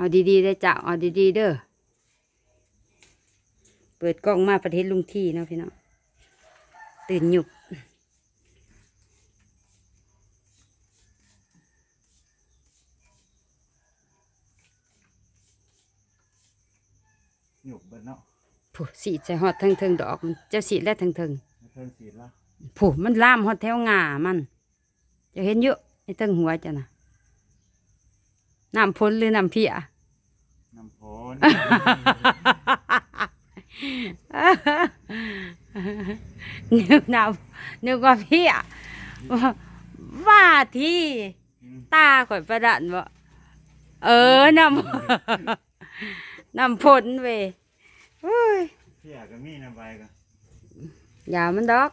เอาดีๆได้อจ้ะเอาดีๆเด้อ เปิดกล้องมาประเทศลุงที่เนาะพี่น้อง ตื่นหยุบหยุกเบิดเนาะผู้สีใส่ฮอดทั้งเทิงดอกมันเจ้าสีและทั้งเทิงไม่เพิ่นสีดแล้วผู้มันล่ามฮอดแถวงามัน จะเห็นเยอะในเทิงหัวจ้ะนะน้ำพ้นหรือน้ำเพีย น้ำโพนนึกน้ำนึกว่าเพียว่าที่ตาข่อยประดันบ่เออน้ำน้ำพ้นเว้ยโอ้ยเพี่ยก็มีน้ำใบก็อย่ามันดอก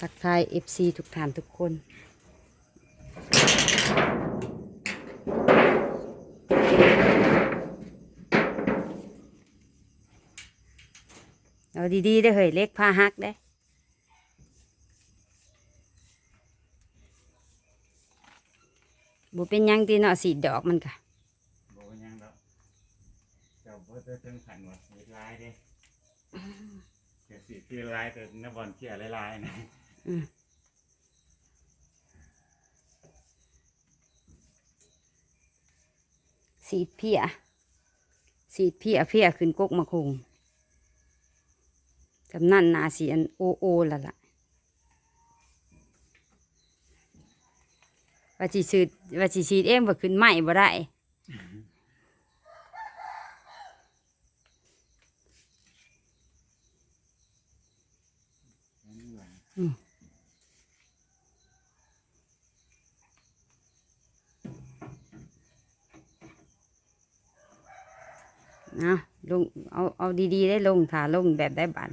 ทักทาย FC ทุกท่านทุกคน เอาดีๆได้อเฮ้ยเล็กพาหักได้อบุเป็นหยังตีเนาะสีดอกมันกะบอกว่าหยังแล้วเจ้าบ่ได้ถึงขันว่าสีลายเด้เดี๋ยวสีที่ลายแต่น้ำบอลเที่ยลายๆนะอืมสีดเพียสีดเพียเพียขึ้นกกมะคง จำนั่นนาสีอันโอโอละล่ะว่าจีสืดว่าจีสีดเอ็มว่าขึ้นไหม่บ่ได้นะลงเอาเอาดีๆได้ลงถ่าลงแบบได้บัน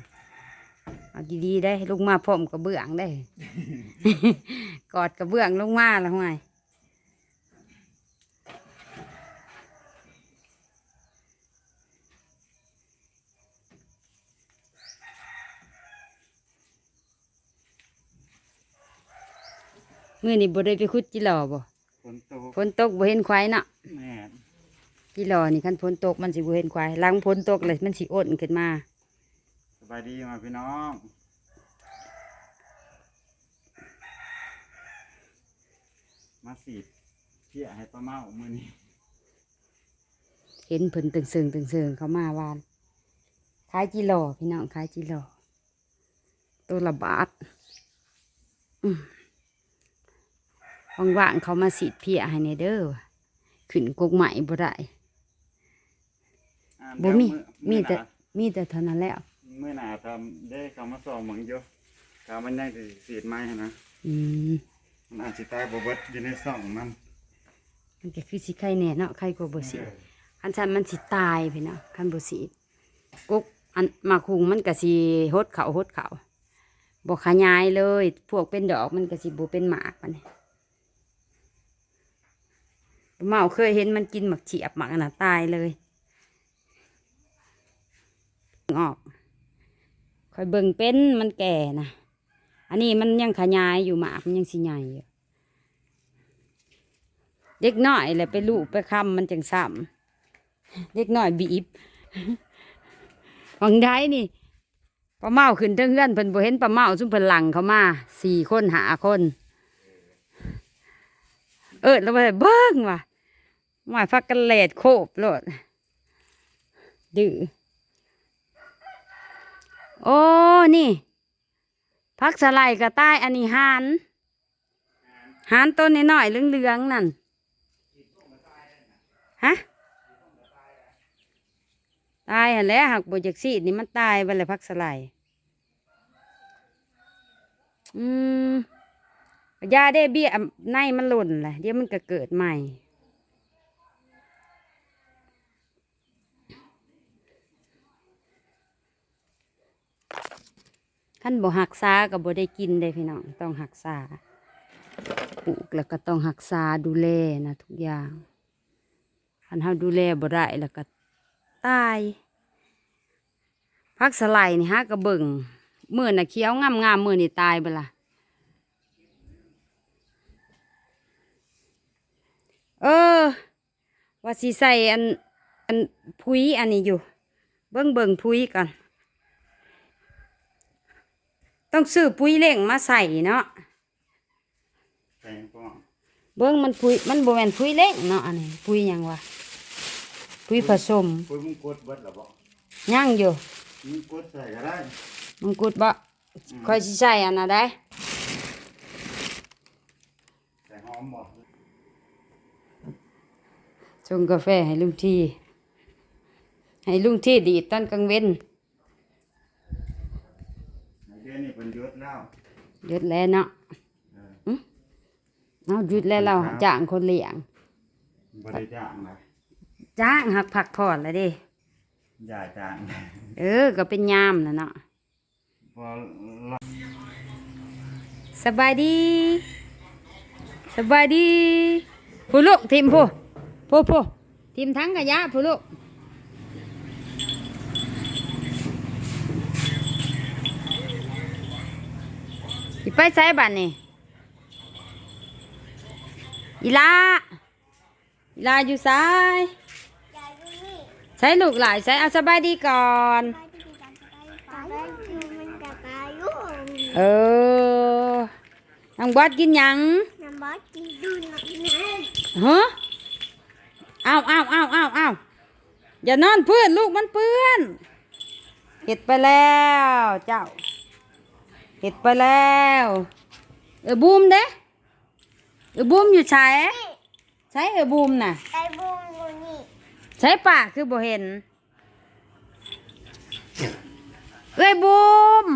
เอาดีๆได้ลงมาพร้อมกระเบื้องได้ กอดกระเบื้องลงมาแล้วไงมื่อนี้บ่ได้ไปคุดจิหลอบ่ฝนตกฝนตกบ่เห็นควายเนาะแม่จิหลอนี่คันฝนตกมันสิบ่เห็นควายหลังฝนตกเลยมันสิอ้นขึ้นมาส บายดีมาพี่น้องมาสีดเที่ยให้ป้าเมามื้อนี้เห็นเพิ่นตึงเซิงตึงเซิงเขามาวานขายจิหลอพี่น้องขายจิหลอตัวละบาทอืมว่างๆเขามาสีดเพียให้ในเด้อว่ะขึ้นกกใหม่บ่ได้อ่าบ่มีเดี๋ยวมีอแต่มีแต่เท่านั้นแล้ว มื้อหน้าทำได้เขามาส่องเหมือนอยู่กามันยังสิสีดไม้หั่นนะอืมมันอาจสิตายบ่เบิดอยู่ในซ่องมันมันก็คือสิไข่แน่เนาะไข่กว่าบ่สีดคันฉันมันสิตายพี่น้องคันบ่สีดกกอันมาคุงมันก็สิหดเขาหดเขาบ่ขยายเลย พวกเป็นดอกมันก็สิบ่เป็นหมากมันนี่เมาเคยเห็นมันกินหมักเฉียบหมักอันน่ะตายเลยออก คอยเบิ่งเป็นมันแก่นะอันนี้มันยังขยายอยู่หมากมันยังสิใหญ่อยู่เด็กน้อยแหละไปลูกไปคำมันจังซ้ำเด็กน้อยบีบวังได้นี่ปลาเมาขึ้นเทิงเงื่อนเพิ่นบ่เห็นปลาเมาซุ่มเพิ่นหลังเขามาสี่คนหาคน เออแล้วไปเบิ้งว่ะหมายฟักกันเลดโคบโลดดื้อ โอ้นี่พักสไลด์กระต้อันนี้หานหานต้นน้อยๆเหลืองๆนั่นฮะตายหันแล้วหักบจากซีดนี่มันตายไปเลยพักสไลด์อืมยาได้เบี้ยในมันหล่นแหละเดี๋ยวมันก็เกิดใหม่ ท่านบ่หักษากับบ่ได้กินได้พี่น้องต้องหักษาแล้วก็ต้องหักษาดูแลนะทุกอย่างคันเฮาดูแลบ่ได้แล้วก็ตายพักสไลนี่ฮะกระเบิงเมื่อน่ะเคี้ยวงามงามเมื่อนี่ตายเปล่าเออ ว่าสีใส่อันอันพุ้ยอันนี้อยู่ เบิ่งเบิ่งพุ้ยก่อน ต้องซื้อพุยเล่งมาใส่เนาะใส่ก็เบิ่งมันพุยมันบ่แม่นพุยเล่งเนาะอันนี้พุยหยังวะพุยผสมปุ้ยมึงกดเบิดหรอบ่ย่างอยู่มึงกดใส่ก็ได้มังกุดบ่ค่อยสิใส่อันน่ะได้ใส่หอมบ่ชงกาแฟให้ลุงทีให้ลุงทีดีดตอนกลางเว้นใน เดือนนี้เป็นยศแล้วหยุดแล้วเนาะเออเอาหยุดแล้วเราจ้างคนเลี้ยงบ่ได้จ้างนะจ้างหักผักผ่อนแล้วเดิอย่าจ้าง เออ ก็เป็นยามนะเนาะพอเราสบายดีสบายดีผู้ลูกทีมผู้ผู้ผู้ทีมทั้งกะยะผู้ลูก ไปใส่บัตรนี่อีลาอีลาอยู่ซ้ายใช้ลูกหลายใช้เอาสบายดีก่อน เออน้องบอสกินหยังฮะอ้าวอ้าวอ้าวอ้าวอ้าวอย่านอนเพื่อนลูกมันเปื้อนเห็ดไปแล้วเจ้า เห็ดไปแล้วเออบูมเด้เออบูมอยู่ใช้ใช้เออบูมน่ะใช้ปากคือบ่เห็นเอ้ยบูม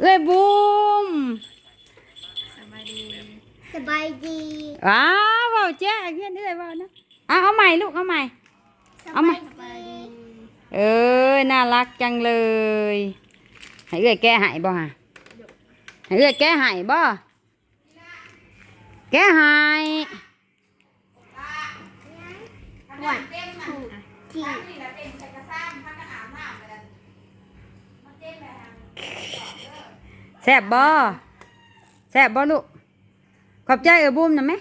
เอ้ยบูมสบายดีอ้าวเบาแจ้เพื่อนเอ้ยเบานะเอาเอาใหม่ลูกเอาใหม่ เอามาสบายดี เอ้ย น่ารักจังเลย ให้เอ้ยแก้หายบ่ฮะให้เอ้ยแก้หายบ่ แก้หายวันทูที่แซ่บบ่แซ่บบ่ลูกขอบใจเออบูมนะไหม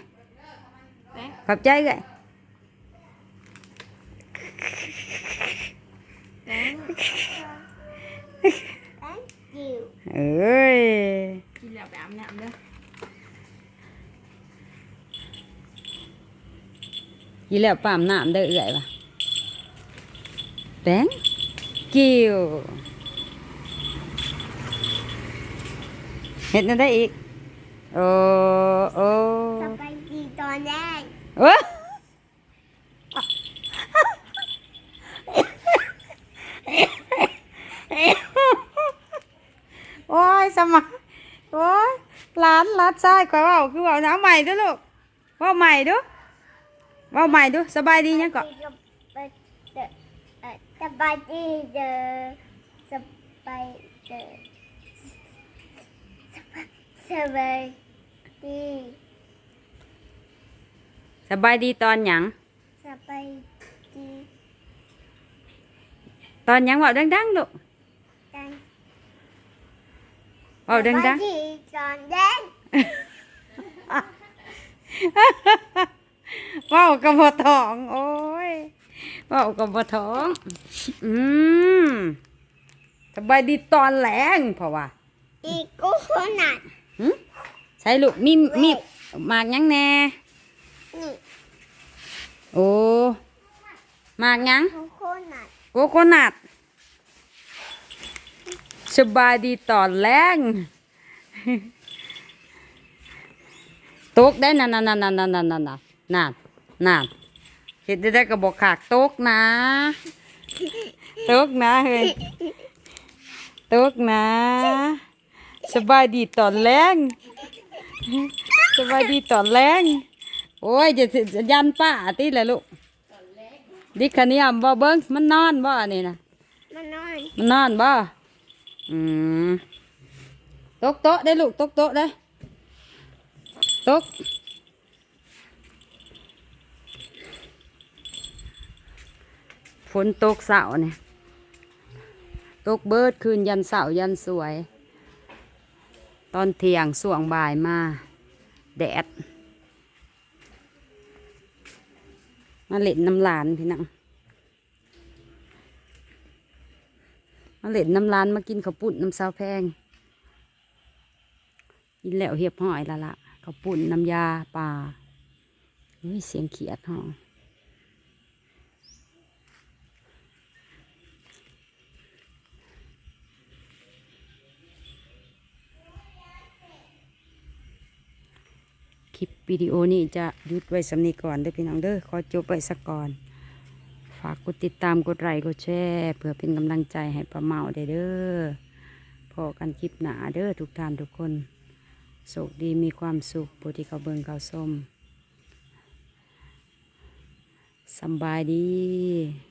ขอบใจเลย Ơi. Chị là bạn nằm đó. Chị là bạn nằm đợi vậy bà. Đáng chiều. Hết nó đấy. Ô ô. Sao cái gì to đây? ำไมโอ้ยร้านร้านใช่กว่าว่าคือว่าน้าใหม่ด้วยลูกว่าใหม่ด้วยว่าใหม่ด้วยสบายดียังก่อนสบายดีเด้อสบายเด้อสบายดีสบายดีตอนหยังสบายดีตอนหยังว่าดังๆลูก เว่าสดับายงดีตอนแรกๆเว่ากับบท้อง โอ้ยเว่ากับบท้อง อืมสบายดีตอนแรงเพราะว่าอีกกูคนนัดหึใช่ลูกมีมีหมากหยังแน่นี่โอ้หมากหยังกูคนนัดโกโกนัท สบายดีตอนแรงตกได้นั่นนั่นนั่นนั่นนั่นนั่นนั่นนั่นนั่นเห็ดได้ก็บอกขากตกนะตกนะเฮ้ยตกนะสบายดีตอนแรงสบายดีตอนแรงโอ้ยจะจะยันป้าติแหละลูกดิคาเนียมบ่เบิ้งมันนอนบ่อันนี้นะมันนอนมันนอนบ่ อืมตกโต๊ะได้ลูกตกโต๊ะได้ตกฝนตกเสาเนี่ยตกเบิดคืนยันเสายันสวย ตอนเที่ยงส่วงบ่ายมา แดด มาเล่นน้ำลานพี่น้อง มาเล่นน้ำลานมากินข้าวปุ่นน้ำซาวแพง กินแล้วเหียบห้อยละละข้าวปุ่นน้ำยาปลาเฮ้ยเสียงเขียดห้องคลิปวิดีโอนี้จะยุดไว้สำนีก่อนเด้อพี่น้องเด้อขอจบไว้สักก่อน ฝากกดติดตามกดไลค์กดแชร์เพื่อเป็นกำลังใจให้ป้าเมาได้เด้อพอกันคลิปหนาเด้อทุกท่านทุกคนสุขดีมีความสุขปุติเขาเบิงเขาส้มสบายดี